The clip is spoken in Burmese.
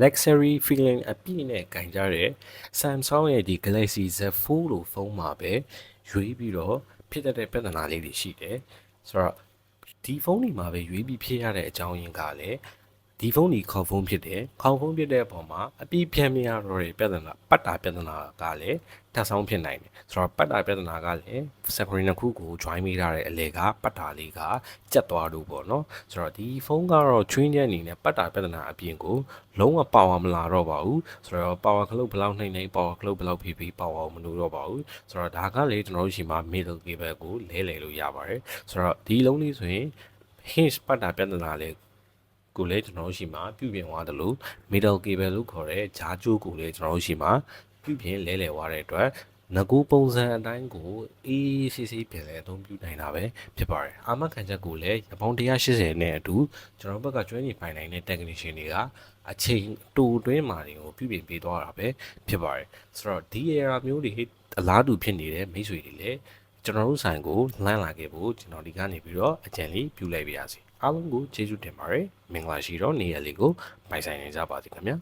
luxury feeling အပြည့်နဲ့ကင်ကြတဲ့ Samsung ရဲ့ဒီ Galaxy Z Fold လို့ဖုန်းမှာပဲရွေးပြီးတော့ဖြစ်တတ်တဲ့ပြဿနာလေးတွေရှိတယ်ဆိုတော့ဒီဖုန်းဒီမှာပဲရွေးပြီးဖြစ်ရတဲ့အကြောင်းရင်းကလည်း ဒီဖုန်းဒီခေါက်ဖုန်းဖြစ်တယ်ခေါက်ဖုန်းဖြစ်တဲ့အပေါ်မှာအပြည့်ပြန်မရတော့တဲ့ပြဿနာပတ်တာပြဿနာကလည်းထပ်ဆောင်ဖြစ်နိုင်တယ်ဆိုတော့ပတ်တာပြဿနာကလည်း screen တစ်ခုကို join မိထားတဲ့အလေကပတ်တာလေးကကြက်သွားလို့ပေါ့နော်ဆိုတော့ဒီဖုန်းကတော့ချွင်းချက်အနေနဲ့ပတ်တာပြဿနာအပြင်ကိုလုံးဝပါဝါမလာတော့ပါဘူးဆိုတော့ power clock ဘယ်လောက်နှိမ့်နှိမ့် power clock ဘယ်လောက်ဖိဖိ power မလို့တော့ပါဘူးဆိုတော့ဒါကလေကျွန်တော်တို့ရှိမှာ middle cable ကိုလဲလှယ်လို့ရပါတယ်ဆိုတော့ဒီလုံးလေးဆိုရင် hinge ပတ်တာပြဿနာလေး ကိုလည်းကျွန်တော်တို့ရှိမှာပြုပြင်သွားတယ်လို့ middle cable လို့ခေါ်တဲ့ဂျားကျိုးကိုလည်းကျွန်တော်တို့ရှိမှာပြုပြင်လဲလှယ်သွားတဲ့အတွက်ငကူပုံစံအတိုင်းကိုအေးဆေးဆေးပြန်လဲအသုံးပြုနိုင်တာပဲဖြစ်ပါတယ်အာမခံချက်ကိုလည်းရပောင်း180နဲ့အတူကျွန်တော်ဘက်ကကျွမ်းကျင်ပိုင်နိုင်တဲ့ technician တွေကအချိန်တူတွင်းမာတွေကိုပြုပြင်ပေးသွားတာပဲဖြစ်ပါတယ်ဆိုတော့ဒီ era မျိုးတွေအလားတူဖြစ်နေတဲ့မိတ်ဆွေတွေလည်း ကျွန်တော်တို့ဆိုင်ကိုလှမ်းလာခဲ့ဖို့ကျွန်တော်ဒီကနေပြီးတော့အကြံလေးပြုလိုက်ပါရစေအားလုံးကိုကျေးဇူးတင်ပါတယ်မင်္ဂလာရှိတော့နေရာလေးကိုပိုင်ဆိုင်နေကြပါစေခင်ဗျာ